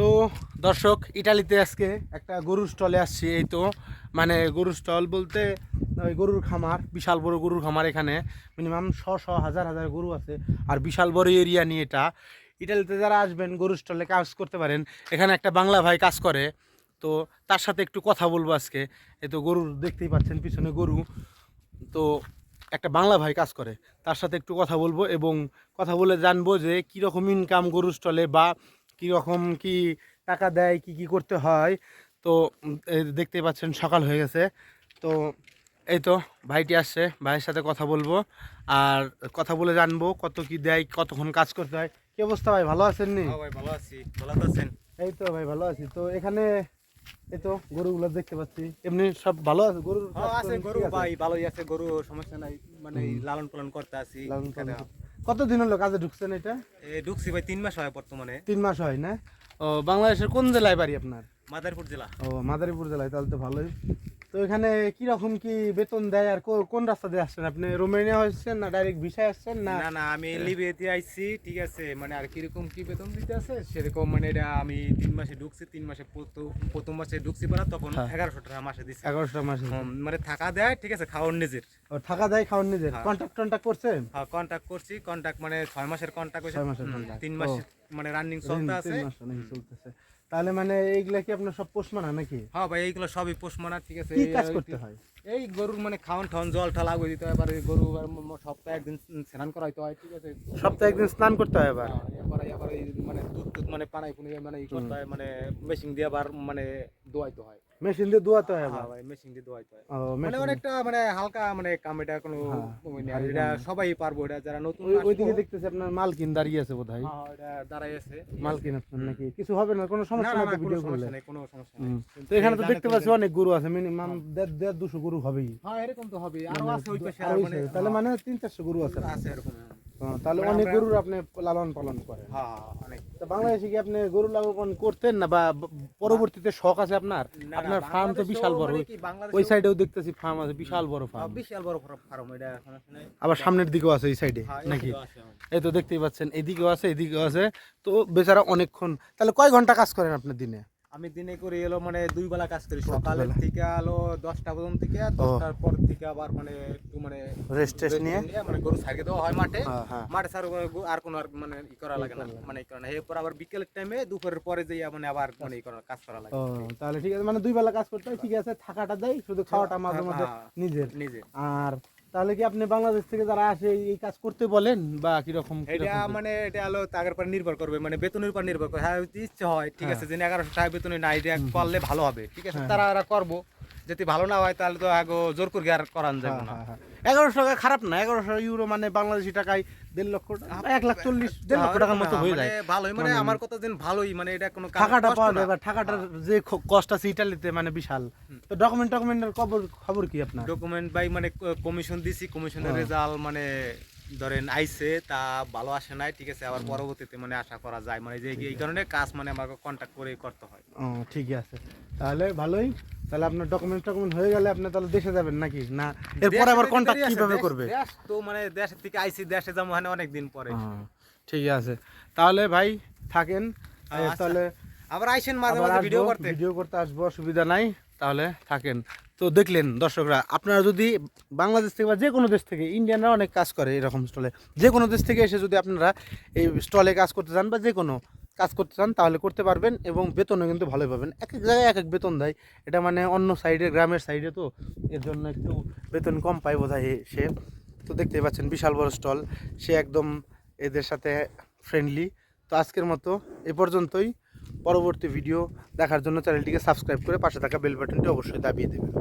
তো দর্শক, ইটালিতে আজকে একটা গরুর স্টলে আসছি। এই তো মানে গরুর স্টল বলতে ওই গরুর খামার, বিশাল বড় গরুর খামার এখানে। মিনিমাম শ শ হাজার হাজার গরু আছে। আর বিশাল বড় এরিয়া নিয়ে এটা। ইটালিতে যারা আসবেন, গরুর স্টলে কাজ করতে পারেন। এখানে একটা বাংলা ভাই কাজ করে। তো তার সাথে একটু কথা বলব আজকে। এই তো গরুর দেখতেই পাচ্ছেন, পিছনে গরু। তো একটা বাংলা ভাই কাজ করে। তার সাথে একটু কথা বলব এবং কথা বলে জানব যে কীরকম ইনকাম গরুর স্টলে বা কীরকম কি টাকা দেয় কি কি করতে হয়। তো দেখতেই পাচ্ছেন সকাল হয়ে গেছে। তো এই তো ভাইটি আসছে ভাইয়ের সাথে কথা বলব। আর কথা বলে জানব কত কি দেয় কতক্ষণ কাজ করতে হয়। কি অবস্থা ভাই ভালো আছেন নি? হ্যাঁ ভাই ভালো আছি। ভালো তো আছেন? এই তো ভাই ভালো আছি। তো এখানে এই তো গরুগুলো দেখতে পাচ্ছি। এমনি সব ভালো আছে গরুর? হ্যাঁ আছে গরু ভাই ভালোই আছে। গরু সমস্যা নাই। মানে লালন পালন করতে আছি লালন পালন কতদিন হলো কাজে ঢুকছেন এটা? এ, ঢুকছি ভাই তিন মাস হয় বর্তমানে। তিন মাস হয় না? ও বাংলাদেশের কোন জেলায় বাড়ি আপনার? মাদারীপুর জেলা। ও মাদারীপুর জেলায় তাহলে তো ভালোই। তো এখানে কীরকম কি বেতন দেয় আর কোন রাস্তা দিয়ে আসছেন? আপনি রোমেনিয়া হচ্ছেন না ডাইরেক্ট ভিসায় আসছেন না? না না আমি লিবিয়াতে আইছি ঠিক আছে। মানে আর কীরকম কি বেতন দিতে আছে? সেরকম মানে এটা আমি তিন মাসে ঢুকছি তিন মাসে প্রথম- মাসে ঢুকছি পড়া তখন হ্যাঁ। এগারোশো টাকা মাসে দিচ্ছে এগারোশো টাকা মাসে মানে থাকা দেয় ঠিক আছে খাওয়ার নিজের। ও টাকা দেয় খাওয়ার নিজের। হ্যাঁ। কন্ট্যাক্ট টন্ট্যাক্ট করছেন? হ্যাঁ কন্ট্যাক্ট করছি কন্ট্যাক্ট মানে ছয় মাসের কন্ট্যাক্ট মাসের তিন ও। মানে রানিং চলতে আছে। চলতেছে। তাহলে মানে এইগুলা কি আপনার সব পোষ মানা নাকি? হ্যাঁ ভাই এইগুলো সবই পোষ মানা ঠিক আছে। কি কাজ করতে হয়? এই গরুর মানে খাওয়ান ঠাওয়ান জল ঠল আগুয়ে দিতে হয় এবার গরু সপ্তাহে একদিন স্নান করাইতে হয় ঠিক আছে? সপ্তাহে একদিন স্নান করতে হয় আবার হ্যাঁ, আবার এই মানে দুধ টুধ মানে পানাই পুনি মানে ই করতে হয় মানে মেশিন দিয়ে আবার মানে দোয়াইতে হয়। মেশিন দিয়ে হয় আবার হ্যাঁ ভাই মেশিন দিয়ে দোয়াইতে হয়। মানে অনেকটা মানে হালকা মানে কাম এটা কোনো হ্যাঁ, এটা সবাই পারব এটা যারা নতুন ওইদিকে দেখতেছি আপনার মালকিন দাঁড়িয়ে আছে বোধ হয় এটা দাঁড়াই আছে। মালকিন আপনার নাকি? কিছু হবে না কোনো সমস্যা না ভিডিও করলে। কোনো সমস্যা নেই। তো এখানে তো দেখতে পাচ্ছি অনেক গরু আছে মিনিমাম দেড় দেড় দুশো গরু হবেই। হ্যাঁ এরকম তো হবে আরও মানে আছে ওই পাশে মানে তাহলে মানে তিন চারশো গরু আছে আছে এরকম হ্যাঁ, তাহলে মানে অনেক গরুর আপনি লালন পালন করেন। হ্যাঁ হ্যাঁ, তো বাংলাদেশে কি আপনি গরু লালন করতেন না বা পরবর্তীতে শখ আছে আপনার? আপনার ফার্ম তো বিশাল বড়। ওই- সাইডেও দেখতেছি ফার্ম আছে বিশাল বড় হ্যাঁ, ফার্ম বিশাল বড় ফার্ম এটা আবার সামনের দিকেও আছে এই সাইডে হ্যাঁ, নাকি? হ্যাঁ। এই তো দেখতেই পাচ্ছেন এদিকেও আছে এদিকেও আছে। তো বেচারা অনেকক্ষণ তাহলে কয় ঘণ্টা কাজ করেন আপনার দিনে? আমি দিনে করে এলো মানে দুই বেলা কাজ করি সকালের বেলা? থেকে আলো দশটা পর্যন্ত থেকে দশটার পর থেকে আবার মানে একটু মানে রেস্ট টেস্ট নিয়ে? মানে গরু সাইকে দেওয়া হয় মাঠে। হ্যাঁ হ্যাঁ। মাঠে সার আর কোনো আর মানে ই করা লাগে না মানে ই করা না। এরপর আবার বিকেলের টাইমে দুপুরের পরে যেয়ে মানে আবার মানে ই করা কাজ করা লাগে। তাহলে ঠিক আছে মানে দুই বেলা কাজ করতে হয় ঠিক আছে থাকাটা দেয় শুধু খাওয়াটা মাঝে মাঝে হ্যাঁ। নিজের। নিজে আর তাহলে কি আপনি বাংলাদেশ থেকে যারা আসে এই- কাজ করতে বলেন বা কীরকম এটা মানে এটা আলো তাগের পর নির্ভর করবে মানে বেতনের উপর নির্ভর করে। হ্যাঁ ইচ্ছে হয় ঠিক আছে যে এগারোশো টাকা বেতনে না এটা করলে ভালো হবে ঠিক আছে? হ্যাঁ। তারা করব। যদি ভালো না হয় তাহলে তো আগে জোর করে আর করান যাবে না। এগারোশো টাকা খারাপ না এগারোশো ইউরো মানে বাংলাদেশি টাকায় দেড় লক্ষ টাকা এক লাখ চল্লিশ দেড় লক্ষ টাকার মতো হয়ে যায়। মানে ভালোই মানে মানে- আমার কথা দিন ভালোই মানে এটা কোনো টাকাটা পাওয়া। যায় বা টাকাটার যে কষ্ট আছে ইটালিতে মানে বিশাল। তো ডকুমেন্ট টকুমেন্টের খবর খবর কি আপনার? ডকুমেন্ট বাই মানে কমিশন দিছি কমিশনের হ্যাঁ। রেজাল্ট মানে ধরেন আইছে তা ভালো আসে নাই ঠিক আছে আবার পরবর্তীতে মানে আশা করা যায়। মানে যে এই কারণে কাজ মানে আমাকে কন্ট্যাক্ট করে করতে হয়। ঠিকই আছে। তাহলে ভালোই। তাহলে আপনার ডকুমেন্ট টকুমেন্ট হয়ে গেলে আপনি তাহলে দেশে যাবেন নাকি? না এরপর আবার কন্ট্যাক্ট কীভাবে করবে? দেশ তো মানে দেশের থেকে আইসি দেশে যাব মানে অনেক দিন পরে ঠিক আছে। তাহলে ভাই থাকেন আচ্ছা। তাহলে আবার আইসেন মাঝে মাঝে ভিডিও করতে। ভিডিও করতে আসব অসুবিধা নাই। তাহলে থাকেন। তো দেখলেন দর্শকরা আপনারা যদি বাংলাদেশ থেকে বা যে কোনো দেশ থেকে ইন্ডিয়ানরা অনেক কাজ করে এরকম স্টলে যে কোনো দেশ থেকে এসে যদি আপনারা এই স্টলে কাজ করতে চান বা যে কোনো কাজ করতে চান তাহলে করতে পারবেন এবং বেতনও কিন্তু ভালোই পাবেন। এক এক জায়গায় এক এক বেতন দেয়। এটা মানে অন্য সাইডে, গ্রামের সাইডে তো এর জন্য একটু বেতন কম পায় বোধ হয় সে। তো দেখতেই পাচ্ছেন, বিশাল বড় স্টল। সে একদম এদের সাথে ফ্রেন্ডলি তো আজকের মতো এ পর্যন্তই। পরবর্তী ভিডিও দেখার জন্য চ্যানেলটিকে সাবস্ক্রাইব করে পাশে থাকা বেল বাটনটি অবশ্যই দাবিয়ে দেবেন।